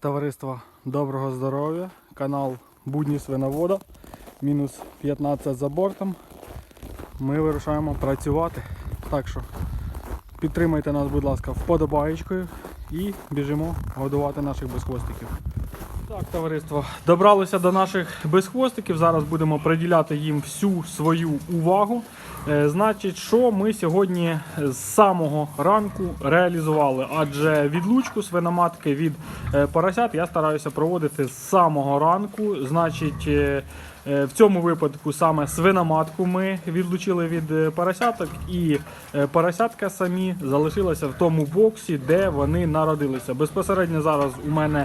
Товариство доброго здоров'я, канал Будні свиновода, мінус 15 за бортом. Ми вирушаємо працювати. Так що підтримайте нас, будь ласка, вподобаєчкою і біжимо годувати наших безхвостиків. Так, товариство, добралися до наших безхвостиків. Зараз будемо приділяти їм всю свою увагу. Е, значить, що ми сьогодні з самого ранку реалізували? Адже відлучку свиноматки від е, поросят я стараюся проводити з самого ранку. Значить, е, в цьому випадку саме свиноматку ми відлучили від е, поросяток, і е, поросятка самі залишилися в тому боксі, де вони народилися. Безпосередньо зараз у мене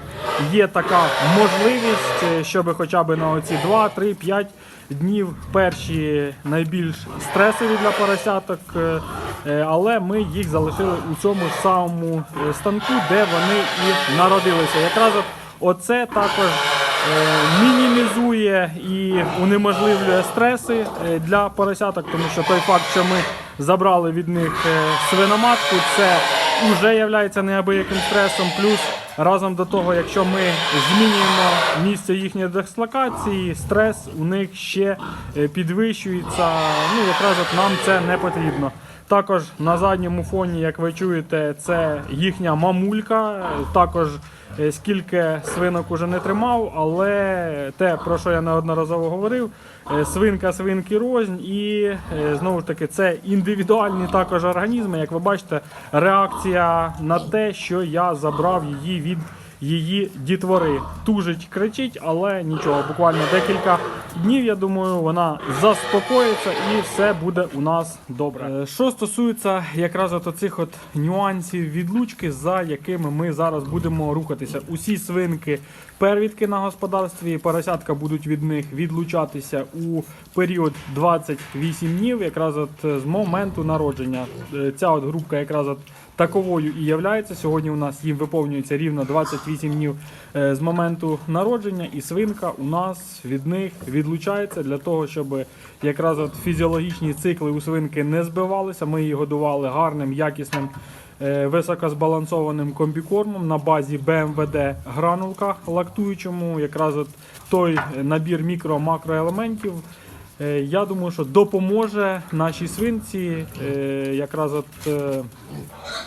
є така можливість, е, щоб хоча б на оці 2, 3, 5 днів перші найбільш стресові для поросяток, е, е, але ми їх залишили у цьому самому е, станку, де вони і народилися. Якраз оце також е, мінімізує і унеможливлює стреси е, для поросяток, тому що той факт, що ми забрали від них е, свиноматку, це вже є неабияким стресом. Плюс разом до того, якщо ми змінюємо місце їхньої дислокації, стрес у них ще е, підвищується. Ну якраз от нам це не потрібно. Також на задньому фоні, як ви чуєте, це їхня мамулька. Також е, скільки свинок уже не тримав, але те, про що я неодноразово говорив, е, свинка свинки рознь, і е, знову ж таки це індивідуальні також організми. Як ви бачите, реакція на те, що я забрав її від її дітвори. Тужить, кричить, але нічого. Буквально декілька днів, я думаю, вона заспокоїться і все буде у нас добре. Е, Що стосується якраз от оцих от нюансів відлучки, за якими ми зараз будемо рухатися. Усі свинки первідки на господарстві, поросятка будуть від них відлучатися у період 28 днів, якраз от з моменту народження. Е, Ця от групка якраз от таковою і являється. Сьогодні у нас їм виповнюється рівно 28 днів е, з моменту народження, і свинка у нас від них відлучається для того, щоб якраз от фізіологічні цикли у свинки не збивалися. Ми її годували гарним, якісним. е, Високозбалансованим комбікормом на базі BMWD гранулка лактуючому, якраз от той набір мікро-макроелементів, я думаю, що допоможе нашій свинці е, якраз от е,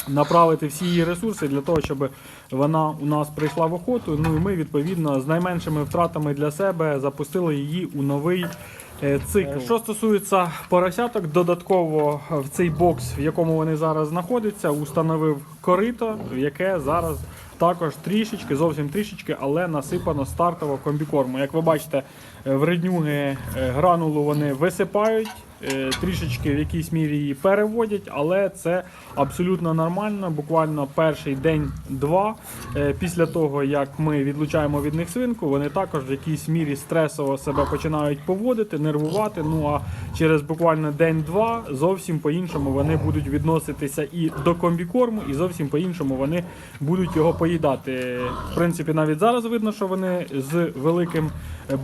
направити всі її ресурси для того, щоб вона у нас прийшла в охоту. Ну і ми відповідно з найменшими втратами для себе запустили її у новий. е, Цикл. Що стосується поросяток, додатково в цей бокс, в якому вони зараз знаходяться, установив корито, яке зараз також трішечки, зовсім трішечки, але насипано стартового комбікорму. Як ви бачите, е, в реднюги е, гранулу вони висипають, трішечки в якійсь мірі її переводять, але це абсолютно нормально. Буквально перший день-два е, після того, як ми відлучаємо від них свинку, вони також в якійсь мірі стресово себе починають поводити, нервувати. Ну а через буквально день-два зовсім по-іншому вони будуть відноситися і до комбікорму, і зовсім по-іншому вони будуть його поїдати. В принципі, навіть зараз видно, що вони з великим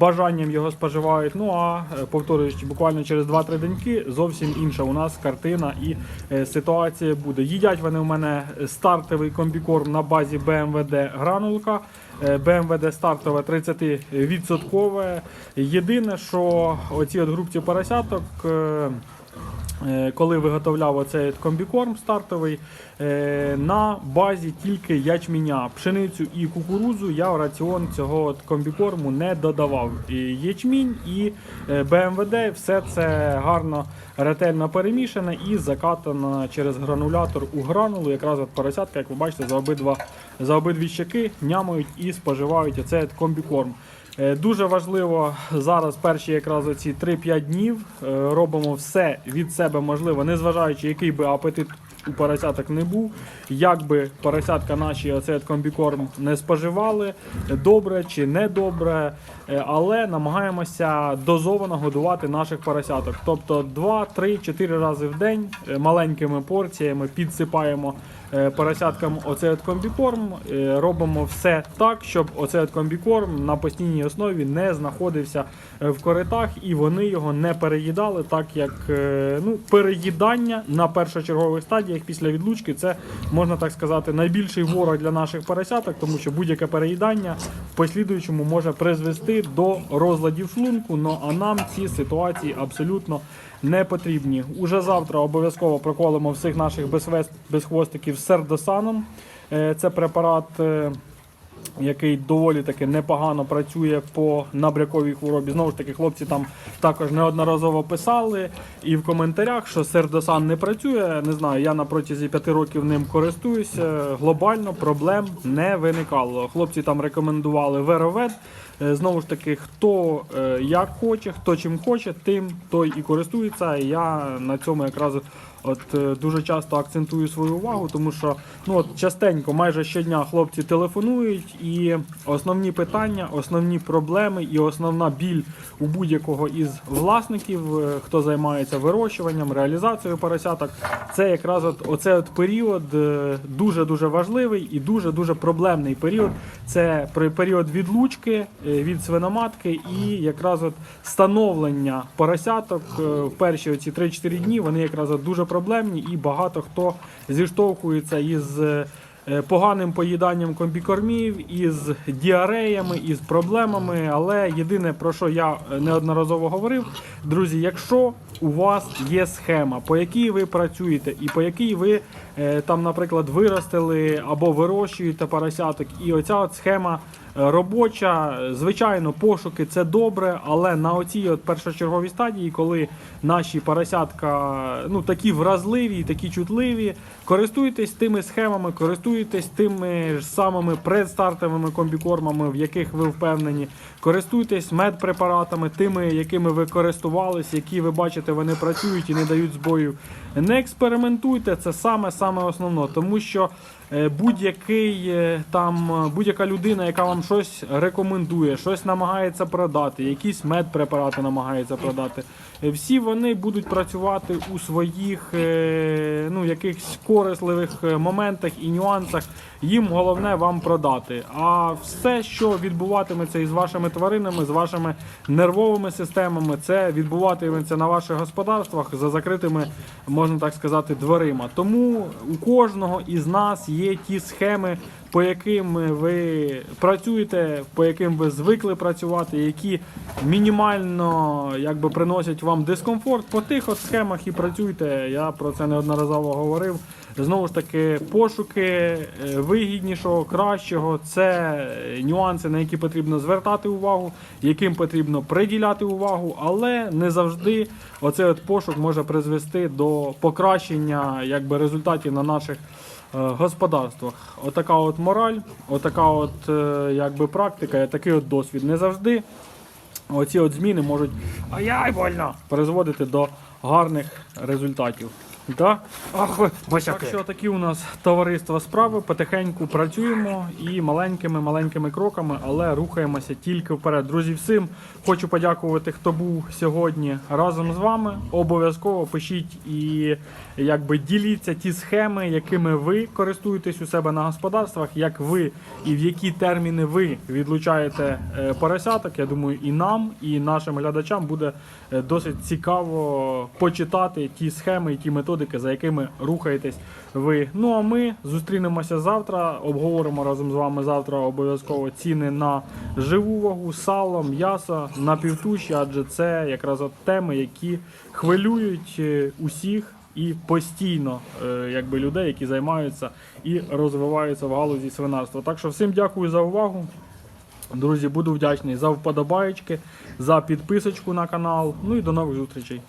бажанням його споживають. Ну а е, повторюючи, буквально через 2-3 деньки зовсім інша у нас картина і е, ситуація буде. Їдять вони у мене стартовий комбікорм на базі БМВД гранулка. БМВД стартове 30%. Єдине, що оці от групці поросяток. Е, коли виготовляв оцей комбікорм стартовий, е, на базі тільки ячменя, пшеницю і кукурудзу я в раціон цього комбікорму не додавав. І ячмінь і е, БМВД, все це гарно ретельно перемішане і закатано через гранулятор у гранулу. Якраз от поросятка, як ви бачите, за обидва за обидві щеки нямають і споживають оцей комбікорм. Е, Дуже важливо зараз перші якраз оці 3-5 днів е, робимо все від себе можливо, незважаючи, який би апетит у поросяток не був, як би поросятка наші оцей комбікорм не споживали, добре чи не добре, е, але намагаємося дозовано годувати наших поросяток. Тобто 2, 3, 4 рази в день маленькими порціями підсипаємо поросяткам оцей комбікорм. Е, Робимо все так, щоб оцей комбікорм на постійній основі не знаходився е, в коритах і вони його не переїдали, так як е, ну, переїдання на першочергових стадіях після відлучки це можна так сказати найбільший ворог для наших поросяток, тому що будь-яке переїдання в послідуючому може призвести до розладів шлунку. Ну а нам ці ситуації абсолютно не потрібні. Уже завтра обов'язково проколимо всіх наших безхвостиків з сердосаном. Е, Це препарат. Який доволі таки непогано працює по набряковій хворобі. Знову ж таки, хлопці там також неодноразово писали і в коментарях, що сердосан не працює. Не знаю, я на протязі п'яти років ним користуюся. Глобально проблем не виникало. Хлопці там рекомендували Веровет. Е, Знову ж таки, хто е, як хоче, хто чим хоче, тим той і користується. Я на цьому якраз от е, дуже часто акцентую свою увагу, тому що ну от частенько, майже щодня хлопці телефонують, і основні питання, основні проблеми і основна біль у будь-якого із власників, е, хто займається вирощуванням, реалізацією поросяток, це якраз от оце от період дуже дуже важливий і дуже дуже проблемний період. Це період відлучки е, від свиноматки і якраз от становлення поросяток в перші оці 3-4 дні. Вони якраз от дуже проблемні, і багато хто зіштовхується із. е, е, Поганим поїданням комбікормів, із діареями, із проблемами. Але єдине про що я е, неодноразово говорив, друзі, якщо у вас є схема, по якій ви працюєте, і по якій ви там, наприклад, виростили або вирощуєте поросяток, і оця от схема робоча, е, звичайно, пошуки це добре, але на оцій от першочерговій стадії, коли наші поросятка ну такі вразливі, такі чутливі, користуйтесь тими схемами, користуйтесь тими ж самими предстартовими комбікормами, в яких ви впевнені, користуйтесь медпрепаратами, тими, якими ви користувались, які ви бачите, вони працюють і не дають збоїв. Не експериментуйте, це саме саме основно, тому що е, будь-який е, там е, будь-яка людина, яка вам щось рекомендує, щось намагається продати, якісь медпрепарати намагається продати. е, Всі вони будуть працювати у своїх е, ну, якихось корисливих е, моментах і нюансах. Їм головне вам продати. А все, що відбуватиметься із вашими тваринами, з вашими нервовими системами, це відбуватиметься на ваших господарствах за закритими, можна так сказати, дверима. Тому у кожного із нас є ті схеми, по яким ви працюєте, по яким ви звикли працювати, які мінімально якби приносять вам дискомфорт. По тих от схемах і працюйте. Я про це неодноразово говорив. Знову ж таки, пошуки е, вигіднішого, кращого це нюанси, на які потрібно звертати увагу, яким потрібно приділяти увагу, але не завжди оцей от пошук може призвести до покращення якби, результатів на наших господарствах. Отака от мораль, отака от е, якби практика, такий от досвід. Не завжди оці от зміни можуть ай-яй, больно призводити до гарних результатів. Да? Ах ви, Так що такі у нас товариства справи. Потихеньку працюємо і маленькими маленькими кроками, але рухаємося тільки вперед. Друзі, всім хочу подякувати, хто був сьогодні разом з вами. Обов'язково пишіть і якби діліться ті схеми, якими ви користуєтесь у себе на господарствах, як ви і в які терміни ви відлучаєте е, поросяток. Я думаю, і нам, і нашим глядачам буде е, досить цікаво почитати ті схеми і ті методики, за якими рухаєтесь ви. Ну а ми зустрінемося завтра. Обговоримо разом з вами завтра обов'язково ціни на живу вагу, сало, м'ясо, на півтуші, адже це якраз от теми, які хвилюють е, усіх. І постійно, е, якби людей, які займаються і розвиваються в галузі свинарства. Так що всім дякую за увагу. Друзі, буду вдячний за вподобаєчки, за підписочку на канал. Ну і до нових зустрічей.